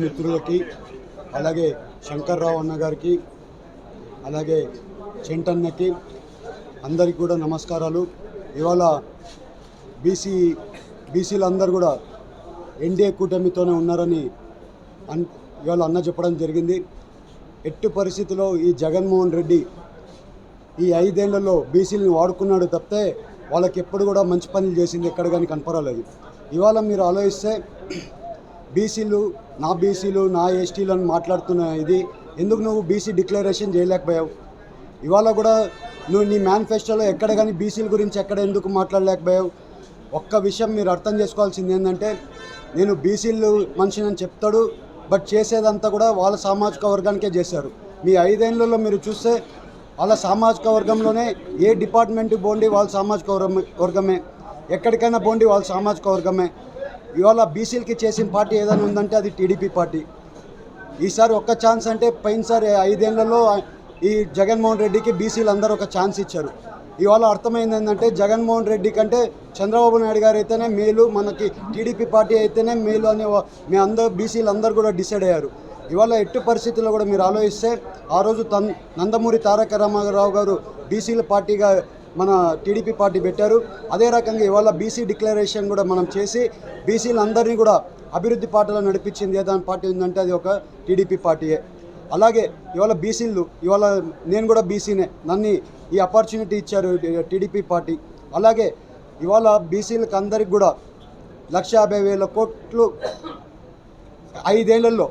మిత్రులకి అలాగే శంకర్రావు అన్న గారికి అలాగే చెంటన్నకి అందరికి కూడా నమస్కారాలు. ఇవాళ బీసీ బీసీలందరూ కూడా ఎన్డీఏ కూటమితోనే ఉన్నారని అన్ ఇవాళ అన్న చెప్పడం జరిగింది. ఎట్టి పరిస్థితిలో ఈ జగన్మోహన్ రెడ్డి ఈ ఐదేళ్ళలో బీసీలను వాడుకున్నాడు తప్పితే వాళ్ళకి ఎప్పుడు కూడా మంచి పనులు చేసింది ఎక్కడ కానీ కనపరాలేదు ఇవాళ మీరు ఆలోచిస్తే బీసీలు నా బీసీలు నా ఎస్టీలు అని మాట్లాడుతున్న ఇది. ఎందుకు నువ్వు బీసీ డిక్లరేషన్ చేయలేకపోయావు? ఇవాళ కూడా నువ్వు నీ మేనిఫెస్టోలో ఎక్కడ కానీ బీసీల గురించి ఎక్కడ ఎందుకు మాట్లాడలేకపోయావు? ఒక్క విషయం మీరు అర్థం చేసుకోవాల్సింది ఏంటంటే నేను బీసీలు మనిషిని అని చెప్తాడు బట్ చేసేదంతా కూడా వాళ్ళ సామాజిక వర్గానికే చేశారు. మీ ఐదేళ్ళలో మీరు చూస్తే వాళ్ళ సామాజిక వర్గంలోనే ఏ డిపార్ట్మెంట్ బోండి వాళ్ళ సామాజిక వర్గమే? ఎక్కడికైనా బోండి వాళ్ళ సామాజిక వర్గమే. ఇవాళ బీసీలకి చేసిన పార్టీ ఏదైనా ఉందంటే అది టీడీపీ పార్టీ. ఈసారి ఒక్క ఛాన్స్ అంటే పోయినసారి ఐదేళ్ళలో ఈ జగన్మోహన్ రెడ్డికి బీసీలు అందరూ ఒక ఛాన్స్ ఇచ్చారు. ఇవాళ అర్థమైంది ఏంటంటే జగన్మోహన్ రెడ్డి కంటే చంద్రబాబు నాయుడు గారు అయితేనే మేలు మనకి టీడీపీ పార్టీ అయితేనే మేలు అని మీ అందరూ బీసీలు అందరూ కూడా డిసైడ్ అయ్యారు. ఇవాళ ఎట్టి పరిస్థితుల్లో కూడా మీరు ఆలోచిస్తే ఆ రోజు తన్ నందమూరి తారక రామారావు గారు బీసీల పార్టీగా మన టీడీపీ పార్టీ పెట్టారు. అదే రకంగా ఇవాళ బీసీ డిక్లరేషన్ కూడా మనం చేసి బీసీలందరినీ కూడా అభివృద్ధి పార్టీలో నడిపించింది. ఏదైనా పార్టీ ఉందంటే అది ఒక టీడీపీ పార్టీయే. అలాగే ఇవాళ బీసీలు ఇవాళ నేను కూడా బీసీనే నన్ను ఈ ఆపర్చునిటీ ఇచ్చారు టీడీపీ పార్టీ. అలాగే ఇవాళ బీసీలకు అందరికి కూడా లక్ష యాభై వేల కోట్లు ఐదేళ్ళలో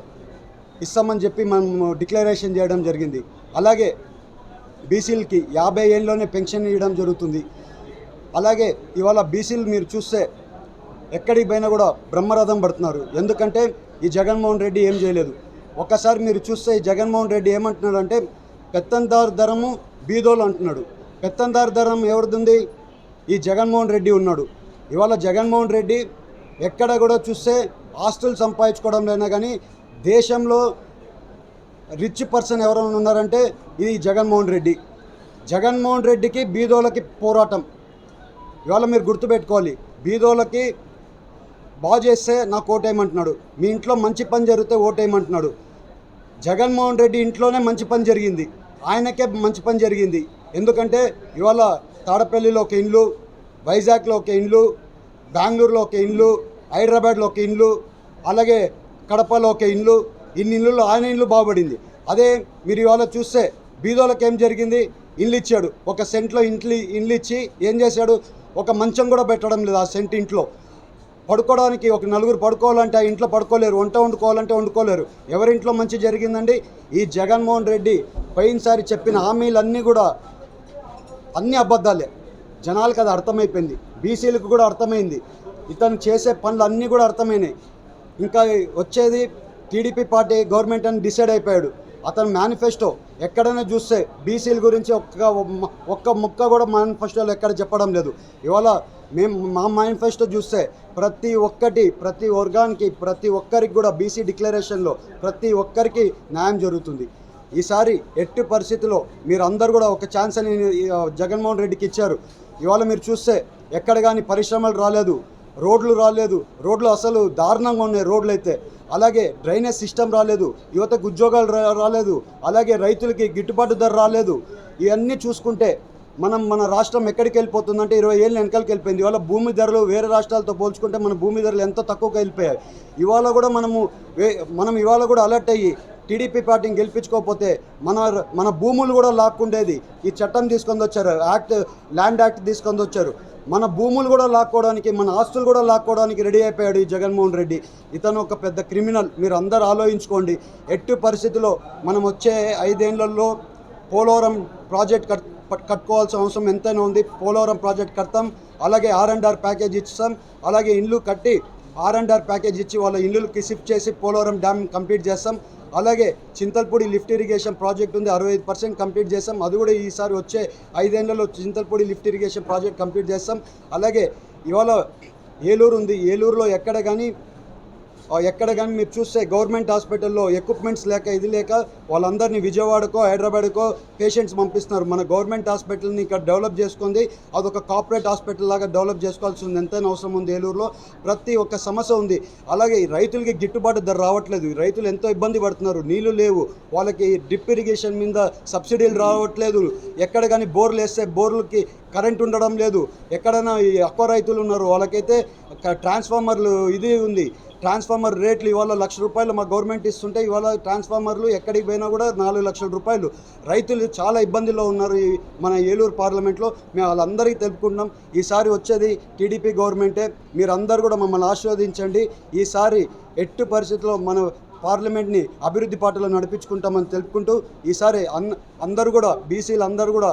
ఇస్తామని చెప్పి మనం డిక్లరేషన్ చేయడం జరిగింది. అలాగే బీసీలకి యాభై ఏళ్ళలోనే పెన్షన్ ఇవ్వడం జరుగుతుంది. అలాగే ఇవాళ బీసీలు మీరు చూస్తే ఎక్కడికి పోయినా కూడా బ్రహ్మరథం పడుతున్నారు. ఎందుకంటే ఈ జగన్మోహన్ రెడ్డి ఏం చేయలేదు. ఒక్కసారి మీరు చూస్తే ఈ జగన్మోహన్ రెడ్డి ఏమంటున్నాడు అంటే పెత్తందారు ధరము బీదోలు అంటున్నాడు. పెత్తందారు ధరం ఎవరిది ఈ జగన్మోహన్ రెడ్డి ఉన్నాడు. ఇవాళ జగన్మోహన్ రెడ్డి ఎక్కడ కూడా చూస్తే ఆస్తులు సంపాదించుకోవడంలోనే కానీ దేశంలో రిచ్ పర్సన్ ఎవరైనా ఉన్నారంటే ఇది జగన్మోహన్ రెడ్డి. జగన్మోహన్ రెడ్డికి బీదోలకి పోరాటం. ఇవాళ మీరు గుర్తుపెట్టుకోవాలి బీదోలకి బాగు చేస్తే నాకు ఓటేయమంటున్నాడు. మీ ఇంట్లో మంచి పని జరిగితే ఓటేయమంటున్నాడు. జగన్మోహన్ రెడ్డి ఇంట్లోనే మంచి పని జరిగింది. ఆయనకే మంచి పని జరిగింది. ఎందుకంటే ఇవాళ తాడపల్లిలో ఒక ఇండ్లు వైజాగ్లో ఒక ఇండ్లు బెంగళూరులో ఒక ఇండ్లు హైదరాబాద్లో ఒక ఇండ్లు అలాగే కడపలో ఒక ఇండ్లు ఇన్ని ఇళ్ళు ఆయన ఇల్లు బాగుపడింది. అదే మీరు ఇవాళ చూస్తే బీదోళ్ళకి ఏం జరిగింది? ఇల్లు ఇచ్చాడు. ఒక సెంట్లో ఇంట్లో ఇల్లు ఇచ్చి ఏం చేశాడు? ఒక మంచం కూడా పెట్టడం లేదు ఆ సెంట్ ఇంట్లో. పడుకోవడానికి ఒక నలుగురు పడుకోవాలంటే ఆ ఇంట్లో పడుకోలేరు. వంట వండుకోవాలంటే వండుకోలేరు. ఎవరింట్లో మంచి జరిగిందండి? ఈ జగన్మోహన్ రెడ్డి పోయినసారి చెప్పిన హామీలన్నీ కూడా అన్ని అబద్ధాలే. జనాలకు అది అర్థమైపోయింది. బీసీలకు కూడా అర్థమైంది. ఇతను చేసే పనులు అన్నీ కూడా అర్థమైనాయి. ఇంకా వచ్చేది టీడీపీ పార్టీ గవర్నమెంట్ అని డిసైడ్ అయిపోయాడు. అతను మేనిఫెస్టో ఎక్కడైనా చూస్తే బీసీల గురించి ఒక్క ఒక్క ముక్క కూడా మేనిఫెస్టోలో ఎక్కడ చెప్పడం లేదు. ఇవాళ మేము మా మేనిఫెస్టో చూస్తే ప్రతి ఒక్కటి ప్రతి వర్గానికి ప్రతి ఒక్కరికి కూడా బీసీ డిక్లరేషన్లో ప్రతి ఒక్కరికి న్యాయం జరుగుతుంది. ఈసారి ఎట్టి పరిస్థితిలో మీరు అందరు కూడా ఒక ఛాన్స్ అని జగన్మోహన్ రెడ్డికి ఇచ్చారు. ఇవాళ మీరు చూస్తే ఎక్కడ కానీ పరిశ్రమలు రాలేదు. రోడ్లు రాలేదు. రోడ్లు అసలు దారుణంగా ఉన్నాయి రోడ్లు అయితే అలాగే డ్రైనేజ్ సిస్టమ్ రాలేదు. యువతకు ఉద్యోగాలు రా- రాలేదు. అలాగే రైతులకి గిట్టుబాటు ధర రాలేదు. ఇవన్నీ చూసుకుంటే మనం మన రాష్ట్రం ఎక్కడికి వెళ్ళిపోతుందంటే ఇరవై ఏళ్ళు వెనకాలకి వెళ్ళిపోయింది. ఇవాళ భూమి ధరలు వేరే రాష్ట్రాలతో పోల్చుకుంటే మన భూమి ధరలు ఎంతో తక్కువగా వెళ్ళిపోయాయి. ఇవాళ కూడా మనము వే- మనం ఇవాళ కూడా అలర్ట్ అయ్యి టీడీపీ పార్టీని గెలిపించుకోకపోతే మన మన భూములు కూడా లాక్కుండేది. ఈ చట్టం తీసుకొని వచ్చారు. యాక్ట్ ల్యాండ్ యాక్ట్ తీసుకొని వచ్చారు. మన భూములు కూడా లాక్కోవడానికి మన ఆస్తులు కూడా లాక్కోవడానికి రెడీ అయిపోయాడు ఈ జగన్మోహన్ రెడ్డి. ఇతను ఒక పెద్ద క్రిమినల్. మీరు అందరు ఆలోచించుకోండి. ఎట్టి పరిస్థితిలో మనం వచ్చే ఐదేళ్ళలో పోలవరం ప్రాజెక్ట్ కట్ కట్టుకోవాల్సిన అవసరం ఎంతైనా ఉంది. పోలవరం ప్రాజెక్ట్ కడతాం. అలాగే ఆర్ అండ్ ఆర్ ప్యాకేజ్ ఇస్తాం. అలాగే ఇండ్లు కట్టి ఆర్ అండ్ ఆర్ ప్యాకేజ్ ఇచ్చి వాళ్ళ ఇల్లుకి షిఫ్ట్ చేసి పోలవరం డ్యామ్ కంప్లీట్ చేస్తాం. అలాగే చింతల్పూడి లిఫ్ట్ ఇరిగేషన్ ప్రాజెక్ట్ ఉంది అరవై ఐదు పర్సెంట్ కంప్లీట్ చేస్తాం. అది కూడా ఈసారి వచ్చే ఐదేళ్ళలో Chintalapudi lift irrigation project complete చేస్తాం. అలాగే ఇవాళ ఏలూరు ఉంది ఏలూరులో ఎక్కడ కానీ ఎక్కడ కానీ మీరు చూస్తే గవర్నమెంట్ హాస్పిటల్లో ఎక్విప్మెంట్స్ లేక ఇది లేక వాళ్ళందరినీ విజయవాడకో హైదరాబాద్కో పేషెంట్స్ పంపిస్తున్నారు. మన గవర్నమెంట్ హాస్పిటల్ని ఇక్కడ డెవలప్ చేసుకుంది. అదొక కార్పొరేట్ హాస్పిటల్ లాగా డెవలప్ చేసుకోవాల్సి ఉంది. ఎంతైనా అవసరం ఉంది ఏలూరులో. ప్రతి ఒక్క సమస్య ఉంది. అలాగే రైతులకి గిట్టుబాటు ధర రావట్లేదు. రైతులు ఎంతో ఇబ్బంది పడుతున్నారు. నీళ్ళు లేవు. వాళ్ళకి డ్రిప్ ఇరిగేషన్ మీద సబ్సిడీలు రావట్లేదు. ఎక్కడ కానీ బోర్లు వేస్తే బోర్లకి కరెంట్ ఉండడం లేదు. ఎక్కడైనా ఈ అక్కువ రైతులు ఉన్నారు వాళ్ళకైతే ట్రాన్స్ఫార్మర్లు ఇది ఉంది. ట్రాన్స్ఫార్మర్ రేట్లు ఇవాళ లక్ష రూపాయలు మా గవర్నమెంట్ ఇస్తుంటే ఇవాళ ట్రాన్స్ఫార్మర్లు ఎక్కడికి పోయినా కూడా నాలుగు లక్షల రూపాయలు. రైతులు చాలా ఇబ్బందిలో ఉన్నారు ఈ మన ఏలూరు పార్లమెంట్లో. మేము వాళ్ళందరికీ తెలుపుకుంటున్నాం. ఈసారి వచ్చేది టీడీపీ గవర్నమెంటే. మీరందరూ కూడా మమ్మల్ని ఆశీర్వదించండి. ఈసారి ఎట్టు పరిస్థితుల్లో మన పార్లమెంట్ని అభివృద్ధి పాటలో నడిపించుకుంటామని తెలుపుకుంటూ ఈసారి అన్ అందరూ కూడా బీసీలు అందరూ కూడా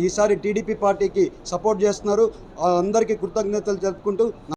ఈసారి టీడీపీ పార్టీకి సపోర్ట్ చేస్తున్నారు. అందరికీ కృతజ్ఞతలు జరుపుకుంటూ